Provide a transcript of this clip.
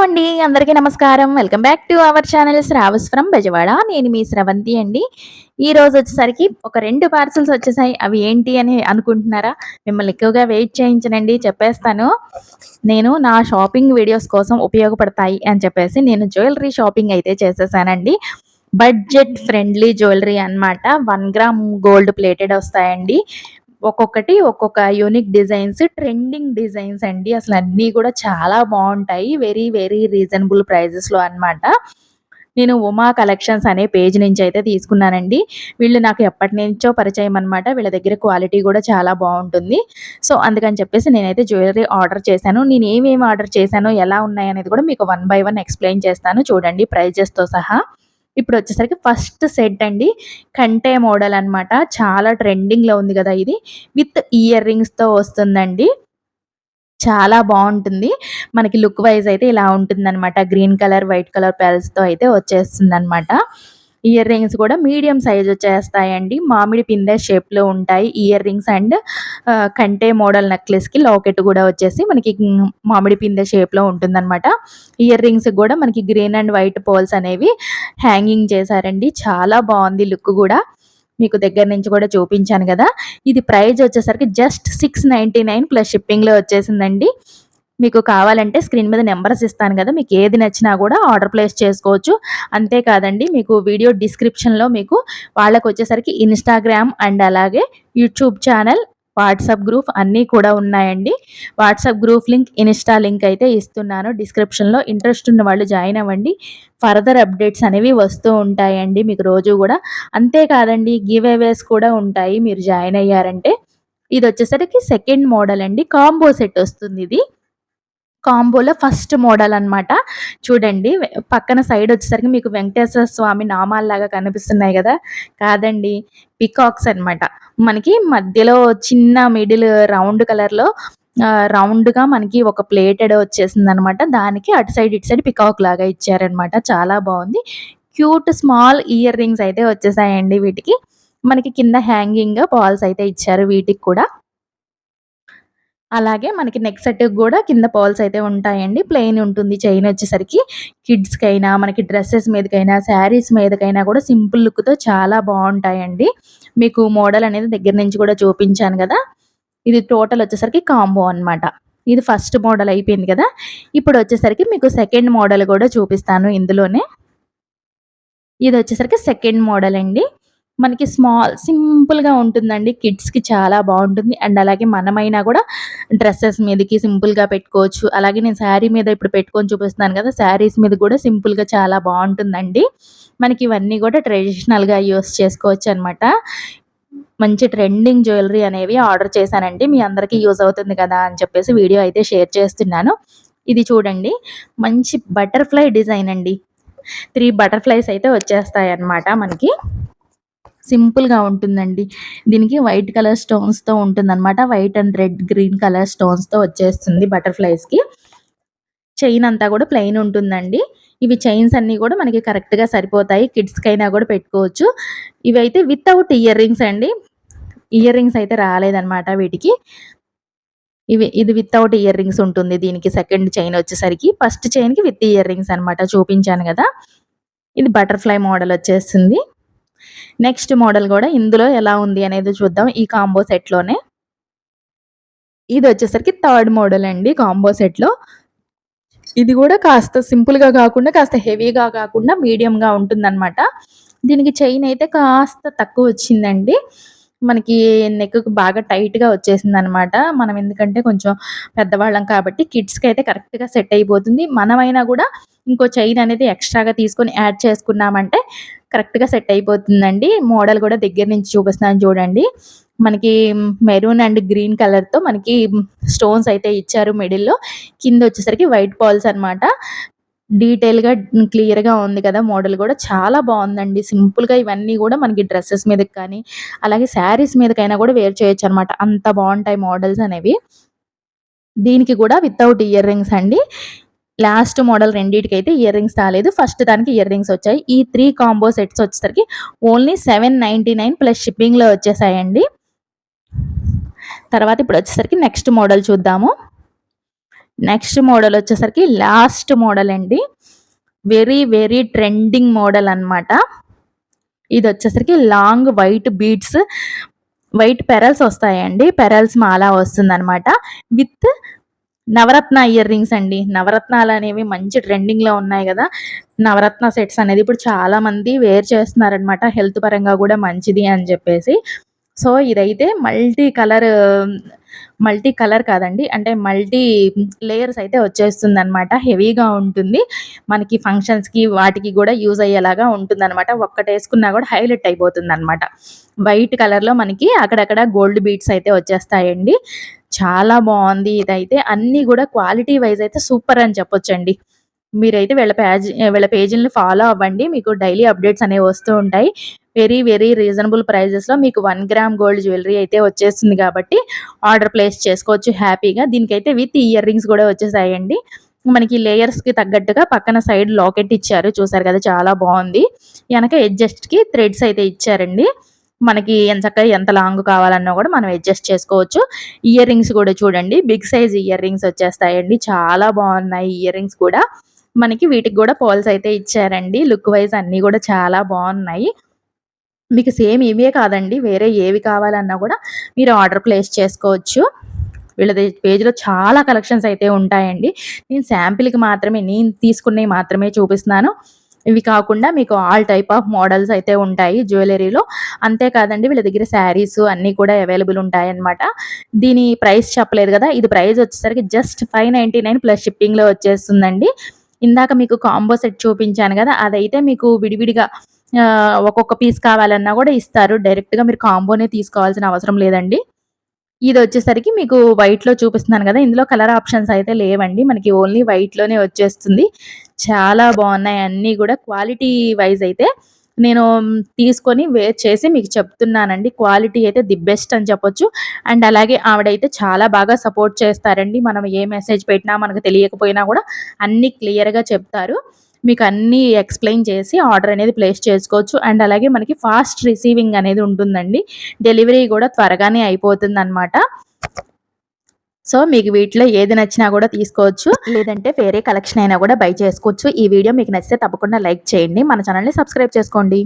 Hello అండి. అందరికీ నమస్కారం. Welcome back to our channel Sravs from Bezawada. నేను మీ స్రవంతి అండి. ఈ రోజు వచ్చేసరికి ఒక రెండు పార్సల్స్ వచ్చేసాయి. అవి ఏంటి అని అనుకుంటున్నారా? మిమ్మల్ని ఎక్కువగా వెయిట్ చేయించనండి. చెప్పేస్తాను. నేను నా షాపింగ్ వీడియోస్ కోసం ఉపయోగపడతాయి అని చెప్పేసి నేను జ్యువెలరీ షాపింగ్ అయితే చేసేసానండి. బడ్జెట్ ఫ్రెండ్లీ జ్యువెలరీ అనమాట వన్ గ్రామ్ గోల్డ్ ప్లేటెడ్ వస్తాయండి. ఒక్కొక్కటి ఒక్కొక్క యూనిక్ డిజైన్స్ ట్రెండింగ్ డిజైన్స్ అండి. అసలు అన్నీ కూడా చాలా బాగుంటాయి. వెరీ వెరీ రీజనబుల్ ప్రైజెస్లో అనమాట నేను ఉమా కలెక్షన్స్ అనే పేజ్ నుంచి అయితే తీసుకున్నానండి. వీళ్ళు నాకు ఎప్పటి నుంచో పరిచయం అనమాట వీళ్ళ దగ్గర క్వాలిటీ కూడా చాలా బాగుంటుంది. సో అందుకని చెప్పేసి నేనైతే జ్యువెలరీ ఆర్డర్ చేశాను. నేను ఏమేమి ఆర్డర్ చేశానో ఎలా ఉన్నాయి అనేది కూడా మీకు వన్ బై వన్ ఎక్స్ప్లెయిన్ చేస్తాను. చూడండి ప్రైజెస్తో సహా. ఇప్పుడు వచ్చేసరికి ఫస్ట్ సెట్ అండి. కంటే మోడల్ అనమాట చాలా ట్రెండింగ్లో ఉంది కదా ఇది. విత్ ఇయర్ రింగ్స్తో వస్తుందండి. చాలా బాగుంటుంది. మనకి లుక్ వైజ్ అయితే ఇలా ఉంటుంది అనమాట గ్రీన్ కలర్ వైట్ కలర్ పెల్స్తో అయితే వచ్చేస్తుంది అనమాట ఇయర్ రింగ్స్ కూడా మీడియం సైజ్ వచ్చేస్తాయండి మామిడి పిందె షేప్లో ఉంటాయి. ఇయర్ రింగ్స్ అండ్ కంటే మోడల్ నెక్లెస్కి లాకెట్ కూడా వచ్చేసి మనకి మామిడి పిందె షేప్లో ఉంటుందన్నమాట. ఇయర్ రింగ్స్ కూడా మనకి గ్రీన్ అండ్ వైట్ పోల్స్ అనేవి హ్యాంగింగ్ చేశారండి. చాలా బాగుంది లుక్ కూడా. మీకు దగ్గర నుంచి కూడా చూపించాను కదా. ఇది ప్రైజ్ వచ్చేసరికి just six ninety nine plus షిప్పింగ్లో వచ్చేసిందండి. మీకు కావాలంటే స్క్రీన్ మీద నెంబర్స్ ఇస్తాను కదా మీకు ఏది నచ్చినా కూడా ఆర్డర్ ప్లేస్ చేసుకోవచ్చు. అంతేకాదండి మీకు వీడియో డిస్క్రిప్షన్లో మీకు వాళ్ళకు వచ్చేసరికి ఇన్స్టాగ్రామ్ అండ్ అలాగే యూట్యూబ్ ఛానల్ వాట్సాప్ గ్రూప్ అన్నీ కూడా ఉన్నాయండి. WhatsApp group link Insta link అయితే ఇస్తున్నాను. డిస్క్రిప్షన్లో ఇంట్రెస్ట్ ఉన్న వాళ్ళు జాయిన్ అవ్వండి. ఫర్దర్ అప్డేట్స్ అనేవి వస్తూ ఉంటాయండి మీకు రోజు కూడా. అంతేకాదండి గివ్ అవేస్ కూడా ఉంటాయి మీరు జాయిన్ అయ్యారంటే. ఇది వచ్చేసరికి సెకండ్ మోడల్ అండి. కాంబో సెట్ వస్తుంది ఇది. కాంబోలో ఫస్ట్ మోడల్ అనమాట చూడండి పక్కన సైడ్ వచ్చేసరికి మీకు వెంకటేశ్వర స్వామి నామాల్లాగా కనిపిస్తున్నాయి కదా. కాదండి పికాక్స్ అనమాట మనకి మధ్యలో చిన్న మిడిల్ రౌండ్ కలర్లో రౌండ్గా మనకి ఒక ప్లేటెడ్ వచ్చేసింది అనమాట దానికి అటు సైడ్ ఇటు సైడ్ పికాక్ లాగా ఇచ్చారనమాట చాలా బాగుంది. క్యూట్ స్మాల్ ఇయర్ రింగ్స్ అయితే వచ్చేసాయండి వీటికి. మనకి కింద హ్యాంగింగ్ బాల్స్ అయితే ఇచ్చారు వీటికి కూడా. అలాగే మనకి నెక్ సెట్ కూడా కింద పాల్స్ అయితే ఉంటాయండి. ప్లెయిన్ ఉంటుంది చైన్ వచ్చేసరికి. కిడ్స్కైనా మనకి డ్రెస్సెస్ మీదకైనా శారీస్ మీదకైనా కూడా సింపుల్ లుక్తో చాలా బాగుంటాయండి. మీకు మోడల్ అనేది దగ్గర నుంచి కూడా చూపించాను కదా. ఇది టోటల్ వచ్చేసరికి కాంబో అనమాట ఇది ఫస్ట్ మోడల్ అయిపోయింది కదా. ఇప్పుడు వచ్చేసరికి మీకు సెకండ్ మోడల్ కూడా చూపిస్తాను ఇందులోనే. ఇది వచ్చేసరికి సెకండ్ మోడల్ అండి. మనకి స్మాల్ సింపుల్గా ఉంటుందండి. కిడ్స్కి చాలా బాగుంటుంది. అండ్ అలాగే మనమైనా కూడా డ్రెస్సెస్ మీదకి సింపుల్గా పెట్టుకోవచ్చు. అలాగే నేను శారీ మీద ఇప్పుడు పెట్టుకొని చూపిస్తున్నాను కదా శారీస్ మీద కూడా సింపుల్గా చాలా బాగుంటుందండి. మనకి ఇవన్నీ కూడా ట్రెడిషనల్గా యూస్ చేసుకోవచ్చు అనమాట మంచి ట్రెండింగ్ జ్యువెలరీ అనేవి ఆర్డర్ చేశానండి. మీ అందరికీ యూజ్ అవుతుంది కదా అని చెప్పేసి వీడియో అయితే షేర్ చేస్తున్నాను. ఇది చూడండి. మంచి బటర్ఫ్లై డిజైన్ అండి. త్రీ బటర్ఫ్లైస్ అయితే వచ్చేస్తాయి అన్నమాట మనకి. సింపుల్గా ఉంటుందండి. దీనికి వైట్ కలర్ స్టోన్స్తో ఉంటుందన్నమాట. White and red green colour స్టోన్స్తో వచ్చేస్తుంది బటర్ఫ్లైస్కి. చైన్ అంతా కూడా ప్లెయిన్ ఉంటుందండి. ఇవి చైన్స్ అన్నీ కూడా మనకి కరెక్ట్గా సరిపోతాయి. కిడ్స్కైనా కూడా పెట్టుకోవచ్చు. ఇవైతే వితౌట్ ఇయర్ రింగ్స్ అండి. ఇయర్ రింగ్స్ అయితే రాలేదన్నమాట వీటికి. ఇవి ఇది వితౌట్ ఇయర్ రింగ్స్ ఉంటుంది దీనికి సెకండ్ చైన్ వచ్చేసరికి. ఫస్ట్ చైన్కి విత్ ఇయర్ రింగ్స్ అనమాట చూపించాను కదా. ఇది బటర్ఫ్లై మోడల్ వచ్చేస్తుంది. నెక్స్ట్ మోడల్ కూడా ఇందులో ఎలా ఉంది అనేది చూద్దాం ఈ కాంబో సెట్లోనే. ఇది వచ్చేసరికి థర్డ్ మోడల్ అండి కాంబో సెట్లో. ఇది కూడా కాస్త సింపుల్గా కాకుండా కాస్త హెవీగా కాకుండా మీడియంగా ఉంటుందన్నమాట. దీనికి చైన్ అయితే కాస్త తక్కువ వచ్చిందండి. మనకి నెక్ బాగా టైట్గా వచ్చేసింది అనమాట మనం ఎందుకంటే కొంచెం పెద్దవాళ్ళం కాబట్టి కిడ్స్కి అయితే కరెక్ట్గా సెట్ అయిపోతుంది. మనమైనా కూడా ఇంకో చైన్ అనేది ఎక్స్ట్రాగా తీసుకొని యాడ్ చేసుకున్నామంటే కరెక్ట్గా సెట్ అయిపోతుందండి. మోడల్ కూడా దగ్గర నుంచి చూపిస్తున్నాను చూడండి. మనకి మెరూన్ అండ్ గ్రీన్ కలర్తో మనకి స్టోన్స్ అయితే ఇచ్చారు మిడిల్లో. కింద వచ్చేసరికి వైట్ పాల్స్ అనమాట డీటెయిల్గా క్లియర్గా ఉంది కదా మోడల్ కూడా. చాలా బాగుందండి. సింపుల్గా ఇవన్నీ కూడా మనకి డ్రెస్సెస్ మీదకి కానీ అలాగే శారీస్ మీదకైనా కూడా వేర్ చేయొచ్చు అనమాట అంత బాగుంటాయి మోడల్స్ అనేవి. దీనికి కూడా వితౌట్ ఇయర్ రింగ్స్ అండి. లాస్ట్ మోడల్ రెండింటికి అయితే ఇయర్ రింగ్స్ రాలేదు. ఫస్ట్ దానికి ఇయర్ రింగ్స్ వచ్చాయి. ఈ త్రీ కాంబో సెట్స్ వచ్చేసరికి only seven ninety nine plus షిప్పింగ్లో వచ్చేసాయండి. తర్వాత ఇప్పుడు వచ్చేసరికి నెక్స్ట్ మోడల్ చూద్దాము. నెక్స్ట్ మోడల్ వచ్చేసరికి లాస్ట్ మోడల్ అండి. వెరీ వెరీ ట్రెండింగ్ మోడల్ అనమాట ఇది వచ్చేసరికి long white beads white pearls వస్తాయండి. పెరల్స్ మాలా వస్తుందన్నమాట. విత్ నవరత్న ఇయర్ రింగ్స్ అండి. నవరత్నాలు అనేవి మంచి ట్రెండింగ్లో ఉన్నాయి కదా. నవరత్న సెట్స్ అనేది ఇప్పుడు చాలా మంది వేర్ చేస్తున్నారనమాట హెల్త్ పరంగా కూడా మంచిది అని చెప్పేసి. సో ఇదైతే మల్టీ కలర్ మల్టీ కలర్ కాదండి. అంటే మల్టీ లేయర్స్ అయితే వచ్చేస్తుంది అనమాట హెవీగా ఉంటుంది. మనకి ఫంక్షన్స్కి వాటికి కూడా యూజ్ అయ్యేలాగా ఉంటుంది అనమాట ఒక్కటి వేసుకున్నా కూడా హైలైట్ అయిపోతుంది అనమాట వైట్ కలర్లో మనకి అక్కడక్కడ గోల్డ్ బీట్స్ అయితే వచ్చేస్తాయండి. చాలా బాగుంది ఇదైతే. అన్నీ కూడా క్వాలిటీ వైజ్ అయితే సూపర్ అని చెప్పొచ్చండి. మీరైతే వీళ్ళ పేజ్ వీళ్ళ పేజీలను ఫాలో అవ్వండి. మీకు డైలీ అప్డేట్స్ అనేవి వస్తూ ఉంటాయి. వెరీ వెరీ రీజనబుల్ ప్రైజెస్లో మీకు వన్ గ్రామ్ గోల్డ్ జ్యువెలరీ అయితే వచ్చేస్తుంది కాబట్టి ఆర్డర్ ప్లేస్ చేసుకోవచ్చు హ్యాపీగా. దీనికైతే విత్ ఇయర్ రింగ్స్ కూడా వచ్చేసాయండి. మనకి లేయర్స్కి తగ్గట్టుగా పక్కన సైడ్ లాకెట్ ఇచ్చారు. చూసారు కదా చాలా బాగుంది. వెనక ఎడ్జస్ట్కి థ్రెడ్స్ అయితే ఇచ్చారండి. మనకి ఎంచక్క ఎంత లాంగ్ కావాలన్నా కూడా మనం అడ్జస్ట్ చేసుకోవచ్చు. ఇయర్ రింగ్స్ కూడా చూడండి. బిగ్ సైజ్ ఇయర్ రింగ్స్ వచ్చేస్తాయండి. చాలా బాగున్నాయి ఇయర్ రింగ్స్ కూడా. మనకి వీటికి కూడా పోల్స్ అయితే ఇచ్చారండి. లుక్ వైజ్ అన్నీ కూడా చాలా బాగున్నాయి. మీకు సేమ్ ఇవే కాదండి. వేరే ఏవి కావాలన్నా కూడా మీరు ఆర్డర్ ప్లేస్ చేసుకోవచ్చు. వీళ్ళది పేజ్లో చాలా కలెక్షన్స్ అయితే ఉంటాయండి. నేను శాంపిల్కి మాత్రమే నేను తీసుకున్నవి మాత్రమే చూపిస్తున్నాను. ఇవి కాకుండా మీకు ఆల్ టైప్ ఆఫ్ మోడల్స్ అయితే ఉంటాయి జ్యువెలరీలో. అంతేకాదండి వీళ్ళ దగ్గర శారీస్ అన్నీ కూడా అవైలబుల్ ఉంటాయన్నమాట. దీని ప్రైస్ చెప్పలేదు కదా ఇది ప్రైస్ వచ్చేసరికి just five ninety nine plus షిప్పింగ్లో వచ్చేస్తుందండి. ఇందాక మీకు కాంబో సెట్ చూపించాను కదా అదైతే మీకు విడివిడిగా ఒక్కొక్క పీస్ కావాలన్నా కూడా ఇస్తారు. డైరెక్ట్గా మీరు కాంబోనే తీసుకోవాల్సిన అవసరం లేదండి. ఇది వచ్చేసరికి మీకు వైట్లో చూపిస్తున్నాను కదా ఇందులో కలర్ ఆప్షన్స్ అయితే లేవండి. మనకి ఓన్లీ వైట్లోనే వచ్చేస్తుంది. చాలా బాగున్నాయి. అన్నీ కూడా క్వాలిటీ వైజ్ అయితే నేను తీసుకొని వేర్ చేసి మీకు చెప్తున్నానండి. క్వాలిటీ అయితే ది బెస్ట్ అని చెప్పొచ్చు. అండ్ అలాగే ఆవిడైతే చాలా బాగా సపోర్ట్ చేస్తారండి. మనం ఏ మెసేజ్ పెట్టినా మనకు తెలియకపోయినా కూడా అన్నీ క్లియర్గా చెప్తారు. మీకు అన్నీ ఎక్స్ప్లెయిన్ చేసి ఆర్డర్ అనేది ప్లేస్ చేసుకోవచ్చు. అండ్ అలాగే మనకి ఫాస్ట్ రిసీవింగ్ అనేది ఉంటుందండి. డెలివరీ కూడా త్వరగానే అయిపోతుంది అనమాట సో మీకు వీటిలో ఏది నచ్చినా కూడా తీసుకోవచ్చు. లేదంటే వేరే కలెక్షన్ అయినా కూడా బై చేసుకోవచ్చు. ఈ వీడియో మీకు నచ్చితే తప్పకుండా లైక్ చేయండి. మన ఛానల్ని సబ్స్క్రైబ్ చేసుకోండి.